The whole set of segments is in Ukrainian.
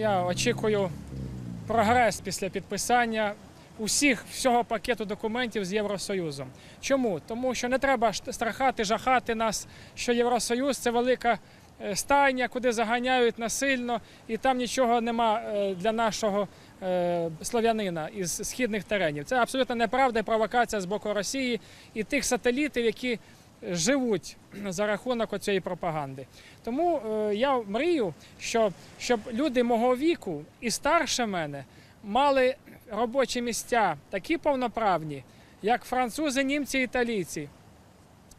я очікую прогрес після підписання усіх всього пакету документів з Євросоюзом. Чому? Тому що не треба страхати, жахати нас, що Євросоюз це велика е, стайня, куди заганяють насильно, і там нічого нема е, для нашого е, слов'янина із східних теренів. Це абсолютно неправда і провокація з боку Росії і тих сателітів, які живуть за рахунок цієї пропаганди. Тому е, я мрію, що, щоб люди мого віку і старше мене мали робочі місця такі повноправні, як французи, німці, італійці.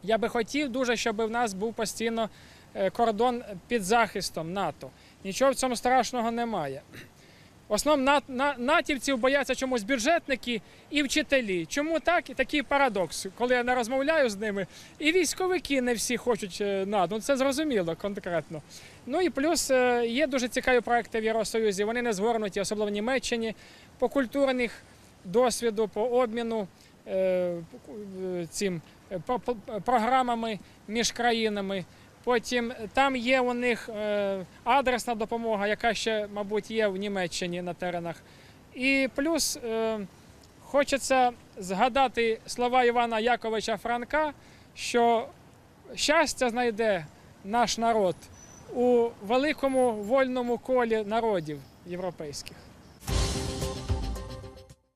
Я би хотів дуже, щоб в нас був постійно е, кордон під захистом НАТО. Нічого в цьому страшного немає. На, натівців бояться чомусь бюджетники і вчителі. Чому так? Такий парадокс, коли я не розмовляю з ними, і військовики не всі хочуть е, НАТО. Ну, це зрозуміло конкретно. Ну і плюс е, є дуже цікаві проекти в Євросоюзі. Вони не згорнуті, особливо в Німеччині, по культурних досвіду, по обміну е, цим програмами між країнами. Потім там є у них е, адресна допомога, яка ще, мабуть, є в Німеччині на теренах. І плюс е, хочеться згадати слова Івана Яковича Франка, що щастя знайде наш народ у великому вольному колі народів європейських.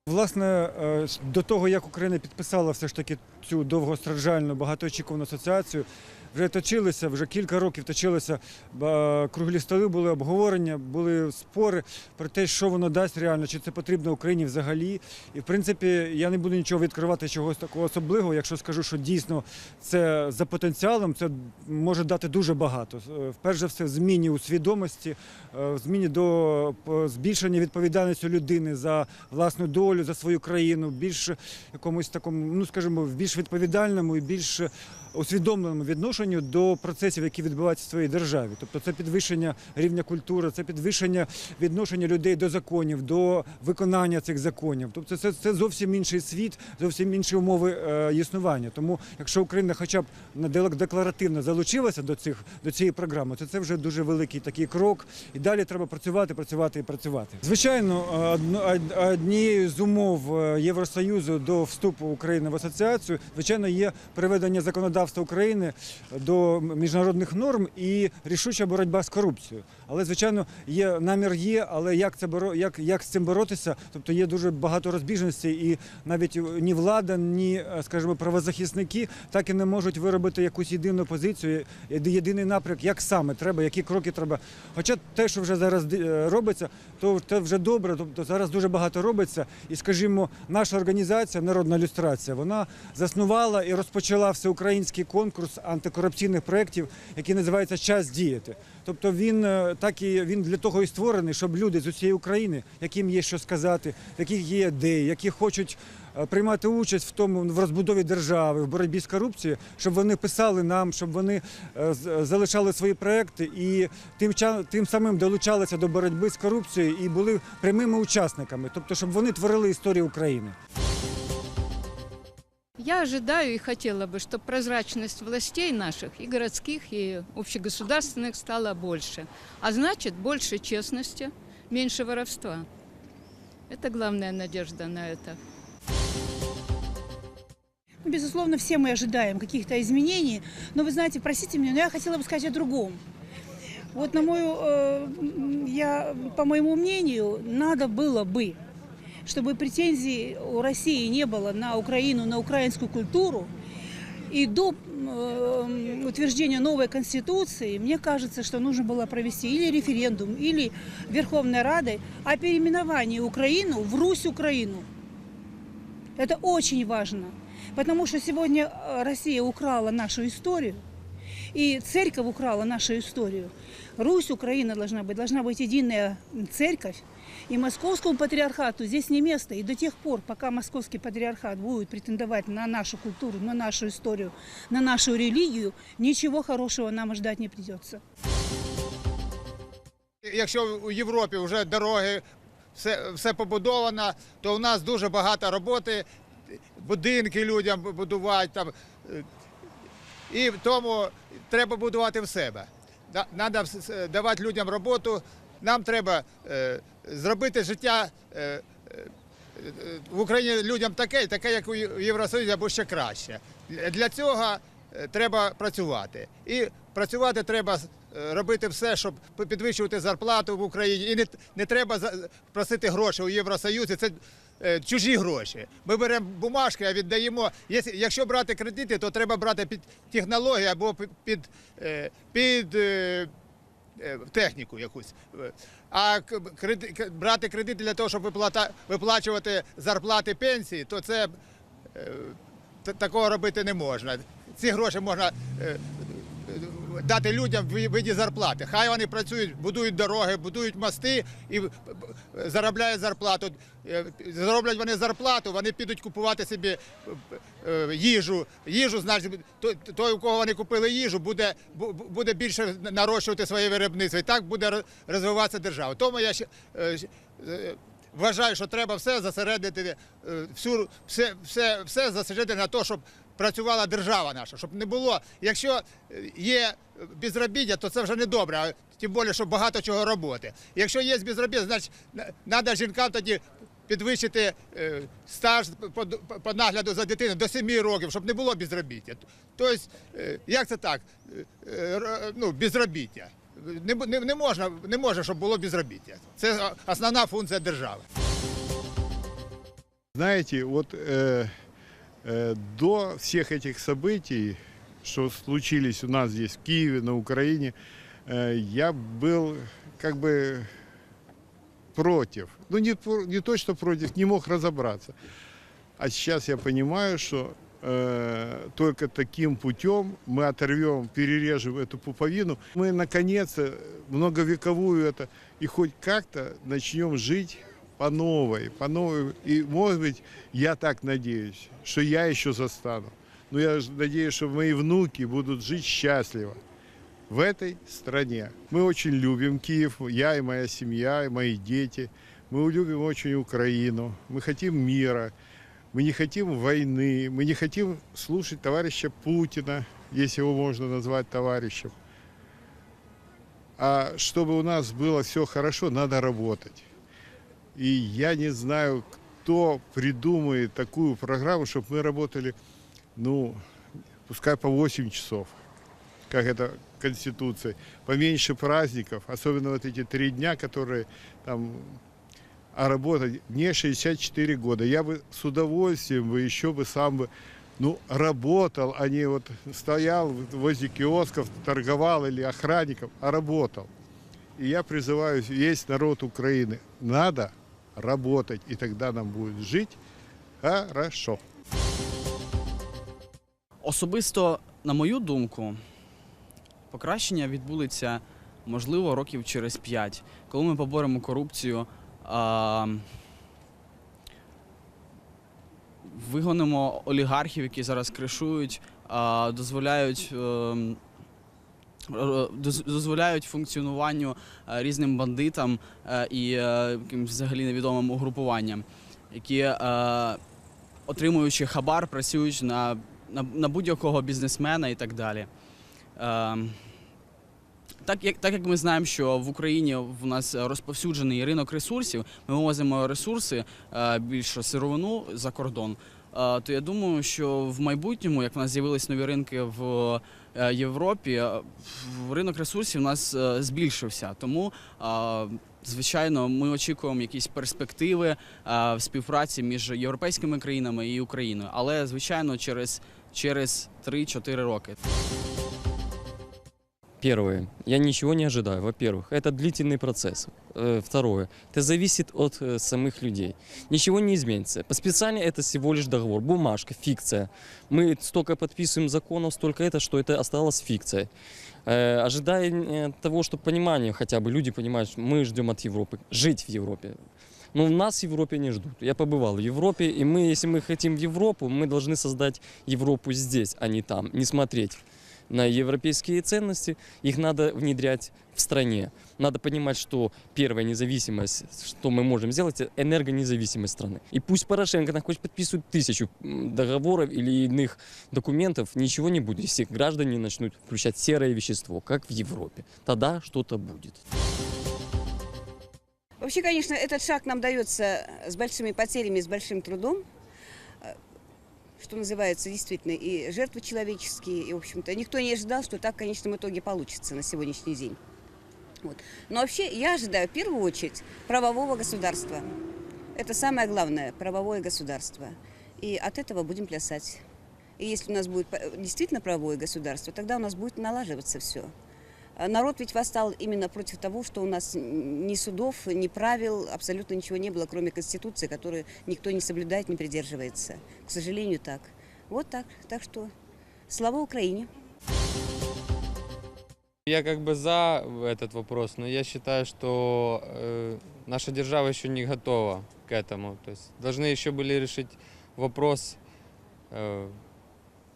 Власне, е, до того, як Україна підписала все ж таки цю довгостраждальну, багатоочікувану асоціацію, вже точилися, вже кілька років точилися круглі столи, були обговорення, були спори про те, що воно дасть реально, чи це потрібно Україні взагалі. І в принципі, я не буду нічого відкривати чогось такого особливого, якщо скажу, що дійсно це за потенціалом, це може дати дуже багато. Е, Перш за все, в зміні у свідомості, е, в зміні до е, збільшення відповідальності людини за власну долю, за свою країну, більш якомусь такому, ну скажімо, в більш відповідальному і більш усвідомленому відношенню до процесів, які відбуваються в своїй державі. Тобто це підвищення рівня культури, це підвищення відношення людей до законів, до виконання цих законів. Тобто це, це зовсім інший світ, зовсім інші умови е, існування. Тому якщо Україна хоча б декларативно залучилася до цих до цієї програми, то це вже дуже великий такий крок. І далі треба працювати, працювати і працювати. Звичайно, е, однією з умов е, Євросоюзу до вступу України в асоціацію, звичайно, є приведення законодавства України до міжнародних норм і рішуча боротьба з корупцією. Але звичайно, є намір є, але як це як, як з цим боротися? Тобто є дуже багато розбіжностей, і навіть ні влада, ні, е, скажімо, правозахисники так і не можуть виробити якусь єдину позицію, єди- єдиний напрямок, як саме треба, які кроки треба. Хоча те, що вже зараз е, робиться, то це вже добре. Тобто зараз дуже багато робиться. І, скажімо, наша організація Народна люстрація, вона заснувала і розпочала всеукраїнський конкурс антикорупційних проєктів, який називається Час діяти. Тобто він е, так і він для того і створений, щоб люди з усієї України, яким є що сказати, яких є ідеї, які хочуть е, приймати участь в тому в розбудові держави, в боротьбі з корупцією, щоб вони писали нам, щоб вони е, залишали свої проекти і тим тим самим долучалися до боротьби з корупцією і були прямими учасниками, тобто, щоб вони творили історію України. Я ожидаю и хотела бы, чтобы прозрачность властей наших, и городских, и общегосударственных, стала больше. А значит, больше честности, меньше воровства. Это главная надежда на это. Ну, Безусловно, все мы ожидаем каких-то изменений, но вы знаете, простите меня, но я хотела бы сказать о другом. Вот на мою, э, я, по моему мнению, надо было бы, чтобы претензий у России не было на Украину, на украинскую культуру. И до э, утверждения новой конституции, мне кажется, что нужно было провести или референдум, или Верховной Радой о переименовании Украину в Русь-Украину. Это очень важно, потому что сегодня э, Россия украла нашу историю, и церковь украла нашу историю. Русь, Украина должна быть, должна быть единая церковь. И московскому патриархату здесь не место. И до тех пор, пока московский патриархат будет претендовать на нашу культуру, на нашу историю, на нашу религию, ничего хорошего нам ждать не придется. Якщо у Європі вже дороги, все, все побудовано, то у нас дуже багато роботи, будинки людям будувати там. І тому треба будувати в себе. Треба давати людям роботу, нам треба е, зробити життя. Е, е, в Україні людям таке, таке, як у Євросоюзі, або ще краще. Для цього е, треба працювати. І працювати треба робити все, щоб підвищувати зарплату в Україні. І не, не треба просити гроші у Євросоюзі. Це чужі гроші. Ми беремо бумажки, а віддаємо. Якщо- брати кредити, то треба брати під технології або під, під, під техніку якусь. Е, А к- креди- к- брати кредит для того, щоб виплата, виплачувати зарплати пенсії, то це е, такого робити не можна. Ці гроші можна е, е, дати людям в виді зарплати. Хай вони працюють, будують дороги, будують мости і е, заробляють зарплату. Е, Зароблять вони зарплату, вони підуть купувати собі е, їжу. Їжу, значить, той, у кого вони купили їжу, буде, бу- бу- буде більше нарощувати своє виробництво. І так буде розвиватися держава. Тому я ще. Вважаю, що треба все зосередити, е, всю, все, все, все зосередити на те, щоб працювала держава наша, щоб не було. Якщо е, є безробіття, то це вже не добре, а тим більше, що багато чого роботи. Якщо є безробіття, значить треба жінкам тоді підвищити е, стаж по, нагляду за дитиною до 7 років, щоб не було безробіття. Тобто, е, як це так? Е, е, ну, безробіття. Не, не, не, можна, не може, щоб було безробіття. Це основна функція держави. Знаете, вот э, э, до всех этих событий, что случились у нас здесь, в Киеве, на Украине, э, я был как бы против. Ну, не, не то, что против, не мог разобраться. А сейчас я понимаю, что э, только таким путем мы оторвем, перережем эту пуповину. Мы, наконец, многовековую это, и хоть как-то начнем жить по новой, по новой. И, может быть, я так надеюсь, что я еще застану. Но я надеюсь, что мои внуки будут жить счастливо в этой стране. Мы очень любим Киев, я и моя семья, и мои дети. Мы любим очень Украину, мы хотим мира, мы не хотим войны, мы не хотим слушать товарища Путина, если его можно назвать товарищем. А чтобы у нас было все хорошо, надо работать. И я не знаю, кто придумает такую программу, чтобы мы работали, ну, пускай по 8 часов, как это Конституции, поменьше праздников, особенно вот эти три дня, которые там, а работать, мне 64 года, я бы с удовольствием бы еще бы сам бы, ну, работал, а не вот стоял возле киосков, торговал или охранником, а работал. И я призываю весь народ Украины, надо работать, и тогда нам будет жить хорошо. Особисто, на мою думку, покращення відбудеться можливо років через 5, коли ми поборемо корупцію, а, вигонимо олігархів, які зараз кришують, дозволяють. Доз- Дозволяють функціонуванню е, різним бандитам е, і е, взагалі невідомим угрупуванням, які, е, отримуючи хабар, працюють на на, будь-якого бізнесмена і так далі. Е, так, як, так як ми знаємо, що в Україні в нас розповсюджений ринок ресурсів, ми вивозимо ресурси, е, більше сировину за кордон. е, То я думаю, що в майбутньому, як в нас з'явились нові ринки в е, Європі, е, ринок ресурсів у нас е, збільшився. Тому, е, звичайно, ми очікуємо якісь перспективи е, в співпраці між європейськими країнами і Україною. Але, звичайно, через, через 3-4 роки. Первое. Я ничего не ожидаю. Во-первых, это длительный процесс. Э, Второе. Это зависит от э, самых людей. Ничего не изменится. По специально это всего лишь договор, бумажка, фикция. Мы столько подписываем законов, столько это, что это осталось фикцией. Э, Ожидая того, что понимание хотя бы люди понимают, что мы ждем от Европы, жить в Европе. Но нас в Европе не ждут. Я побывал в Европе, и мы, если мы хотим в Европу, мы должны создать Европу здесь, а не там, не смотреть на европейские ценности, их надо внедрять в стране. Надо понимать, что первая независимость, что мы можем сделать, это энергонезависимость страны. И пусть Порошенко там хоть подписывает тысячу м, договоров или иных документов, ничего не будет, если граждане начнут включать серое вещество, как в Европе. Тогда что-то будет. Вообще, конечно, этот шаг нам дается с большими потерями, с большим трудом. Э, Что называется, действительно, и жертвы человеческие, и, в общем-то, никто не ожидал, что так в конечном итоге получится на сегодняшний день. Вот. Но вообще я ожидаю в первую очередь правового государства. Это самое главное, правовое государство. И от этого будем плясать. И если у нас будет э, действительно правовое государство, тогда у нас будет налаживаться все. Народ ведь восстал именно против того, что у нас ни судов, ни правил, абсолютно ничего не было, кроме Конституции, которую никто не соблюдает, не придерживается. К сожалению, так. Вот так. Так что слава Украине! Я как бы за этот вопрос, но я считаю, что э, наша держава еще не готова к этому. То есть должны еще были решить вопрос, э,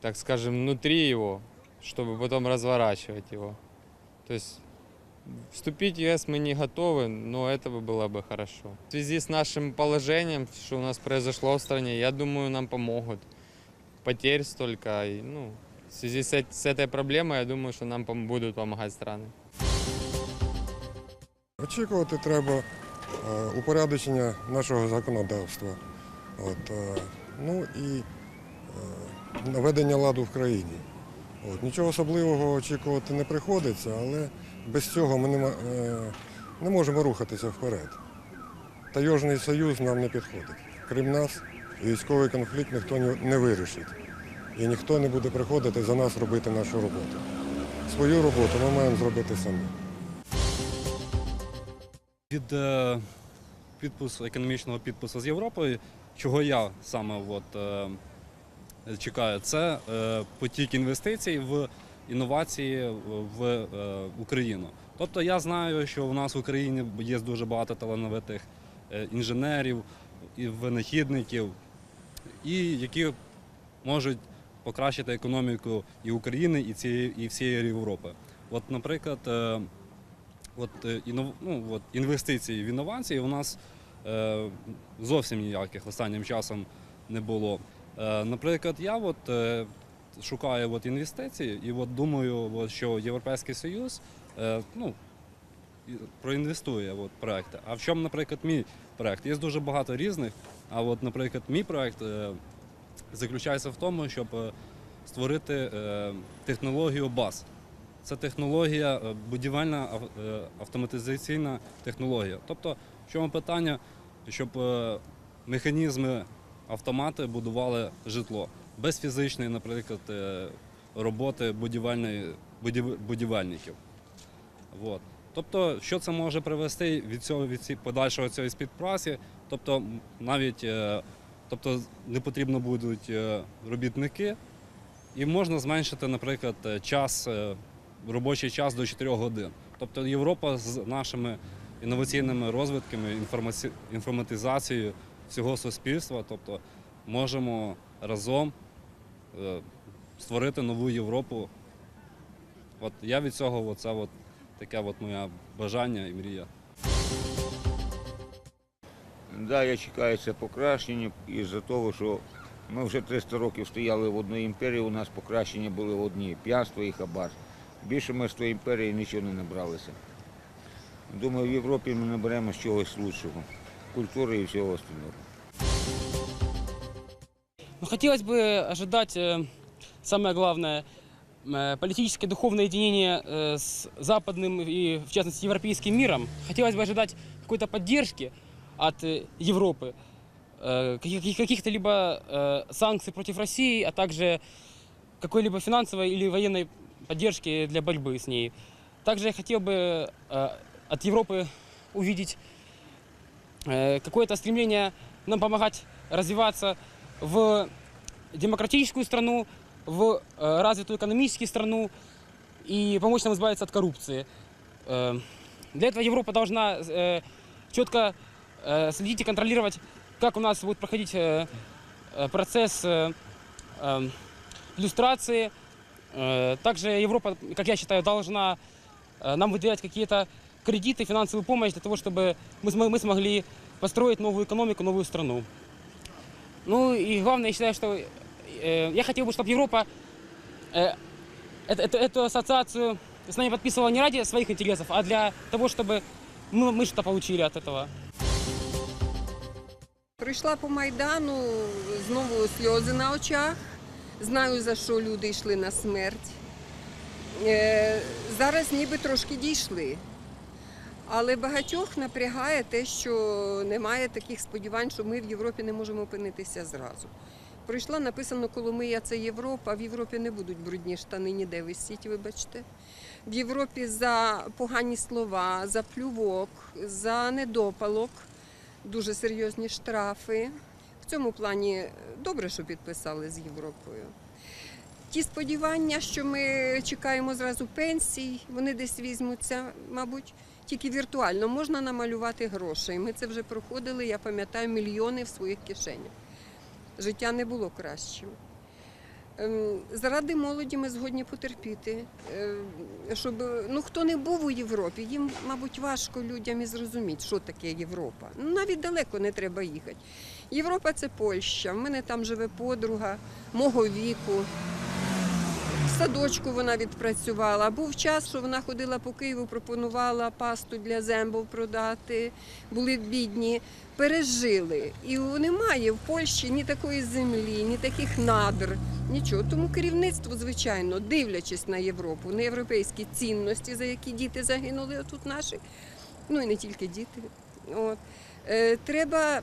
так скажем, внутри его, чтобы потом разворачивать его. То есть вступить в ЕС мы не готовы, но этого было бы хорошо. В связи с нашим положением, что у нас произошло в стране, я думаю, нам помогут. Потерь столько, и, ну, в связи с, эт- с этой проблемой, я думаю, що нам пом- будуть допомагати страни. Очікувати треба е, упорядочення нашого законодавства. От, е, ну і е, наведення ладу в країні. От, нічого особливого очікувати не приходиться, але без цього ми не, е, не можемо рухатися вперед. Тайожний союз нам не підходить. Крім нас, військовий конфлікт ніхто не- вирішить. І ніхто не буде приходити за нас робити нашу роботу. Свою роботу ми маємо зробити самі. від е, підпису економічного підпису з Європою, чого я саме от, чекаю, це е, потік інвестицій в інновації в е, Україну. Тобто я знаю, що у нас в Україні є дуже багато талановитих е, інженерів і винахідників, і які можуть покращити економіку і України, і цієї, і всієї Європи. От, наприклад, от, ну, от, інвестиції в інновації у нас зовсім ніяких останнім часом не було. Е, наприклад, я от, е, шукаю от, інвестиції і от, думаю, от, що Європейський Союз е, ну, проінвестує от, проекти. А в чому, наприклад, мій проект? Є дуже багато різних, а от, наприклад, мій проект заключається в тому, щоб створити технологію баз. Це технологія, будівельна автоматизаційна технологія. Тобто, в чому питання, щоб механізми автомати будували житло без фізичної, наприклад, е, роботи будівельників. От. Тобто, що це може привести від цього від ці- подальшого цієї співпраці? Тобто, навіть е, тобто, не потрібно будуть е, робітники, і можна зменшити, наприклад, час, робочий час до 4 годин. Тобто Європа з нашими інноваційними розвитками, інформатизацією всього суспільства, тобто можемо разом е, створити нову Європу. От я від цього оце от таке от моє бажання і мрія. Да, я чекаю це покращення із-за того, що ми вже 300 років стояли в одній імперії, у нас покращення були в одній п'янство і хабар. Більше ми з тої імперії нічого не набралися. Думаю, в Європі ми наберемо чогось лучшого, культури і всього остального. Ну, хотелось бы ожидать, э, самое главное, э, политическое духовное единение э, с западным и, в частности, европейским миром. Хотелось бы ожидать какой-то поддержки от Европы, каких- каких-то либо санкций против России, а также какой-либо финансовой или военной поддержки для борьбы с ней. Также я хотел бы от Европы увидеть какое-то стремление нам помогать развиваться в демократическую страну, в э, развитую экономическую страну и помочь нам избавиться от коррупции. Э, Для этого Европа должна э, четко э, следить и контролировать, как у нас будет проходить э, э, процесс э, э, иллюстрации. Э, Также Европа, как я считаю, должна э, нам выделять какие-то кредиты, финансовую помощь для того, чтобы мы смо- мы смогли построить новую экономику, новую страну. Ну и главное, я считаю, что э, я хотел бы, чтобы Европа э, это- это- эту ассоциацию с нами подписывала не ради своих интересов, а для того, чтобы мы, мы что-то получили от этого. Прийшла по Майдану, знову сльози на очах. Знаю, за що люди йшли на смерть. Е, Зараз ніби трошки дійшли. Але багатьох напрягає те, що немає таких сподівань, що ми в Європі не можемо опинитися зразу. Прийшла, написано Коломия це Європа, в Європі не будуть брудні штани ніде висіть, вибачте. В Європі за погані слова, за плювок, за недопалок дуже серйозні штрафи. В цьому плані добре, що підписали з Європою. Ті сподівання, що ми чекаємо зразу пенсій, вони десь візьмуться, мабуть, тільки віртуально можна намалювати грошей. Ми це вже проходили, я пам'ятаю, мільйони в своїх кишенях. Життя не було кращим. Ем, Заради молоді ми згодні потерпіти. Ем, Щоб ну хто не був у Європі, їм, мабуть, важко людям і зрозуміти, що таке Європа. Ну навіть далеко не треба їхати. Європа це Польща. В мене там живе подруга мого віку. В садочку вона відпрацювала. Був час, що вона ходила по Києву, пропонувала пасту для зембов продати. Були бідні, пережили. І немає в Польщі ні такої землі, ні таких надр, нічого. Тому керівництво, звичайно, дивлячись на Європу, на європейські цінності, за які діти загинули отут наші, ну і не тільки діти. От. Е, треба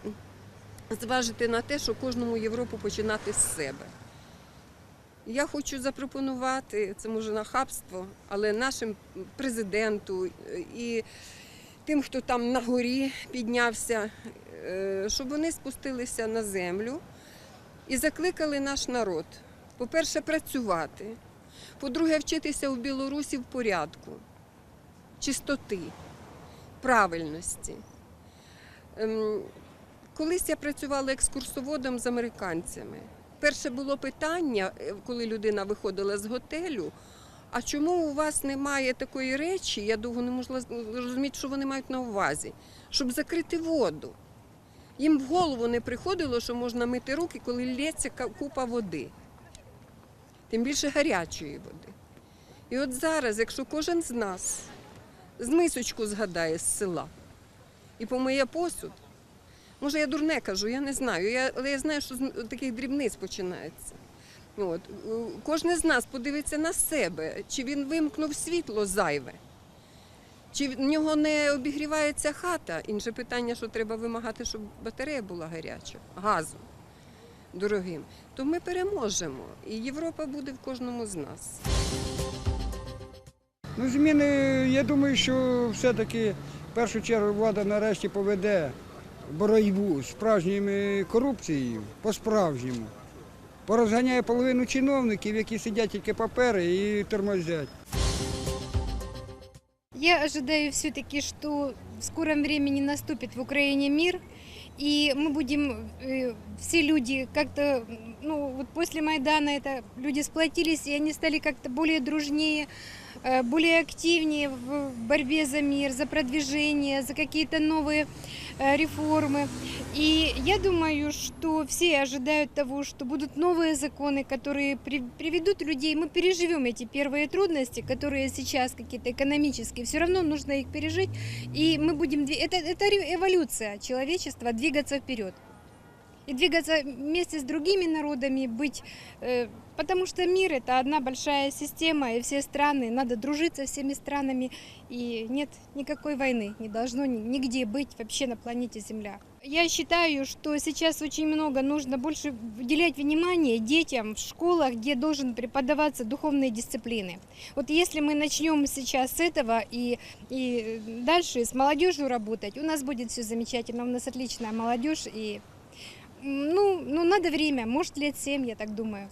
зважити на те, що кожному Європу починати з себе. Я хочу запропонувати, це може нахабство, але нашим президенту е, і тим, хто там на горі піднявся, е, щоб вони спустилися на землю і закликали наш народ, по-перше, працювати, по-друге, вчитися у Білорусі в порядку, чистоти, правильності. Ем, Колись я працювала екскурсоводом з американцями. Перше було питання, е, коли людина виходила з готелю. А чому у вас немає такої речі? Я довго не можу зрозуміти, що вони мають на увазі, щоб закрити воду. Їм в голову не приходило, що можна мити руки, коли лється купа води, тим більше гарячої води. І от зараз, якщо кожен з нас з мисочку згадає з села і помиє посуд, Може, я дурне кажу, я не знаю. Я, але я знаю, що з таких дрібниць починається. От. Кожен з нас подивиться на себе, чи він вимкнув світло зайве, чи в нього не обігрівається хата. Інше питання, що треба вимагати, щоб батарея була гаряча, газом дорогим. То ми переможемо. І Європа буде в кожному з нас. Ну, зміни, я думаю, що все-таки в першу чергу влада нарешті поведе боротьбу з справжньою корупцією по-справжньому. Порозганяє половину чиновників, які сидять тільки папери і тормозять. Я ожидаю все-таки, что в скором времени наступит в Украине мир, и мы будем, э, все люди как-то, ну вот после Майдана это люди сплотились, и они стали как-то более дружнее, э, более активнее в борьбе за мир, за продвижение, за какие-то новые э, реформы. И я думаю, что все ожидают того, что будут новые законы, которые при- приведут людей. Мы переживем эти первые трудности, которые сейчас какие-то экономические. Все равно нужно их пережить, и мы будем. дви- Это, это ре- эволюция человечества двигаться вперед. И двигаться вместе с другими народами, быть, э, потому что мир это одна большая система, и все страны, надо дружить со всеми странами, и нет никакой войны, не должно ни- нигде быть вообще на планете Земля. Я считаю, что сейчас очень много нужно больше уделять внимание детям в школах, где должен преподаваться духовные дисциплины. Вот если мы начнем сейчас с этого и, и дальше с молодежью работать, у нас будет все замечательно, у нас отличная молодежь и Ну, ну надо время, может лет семь, я так думаю.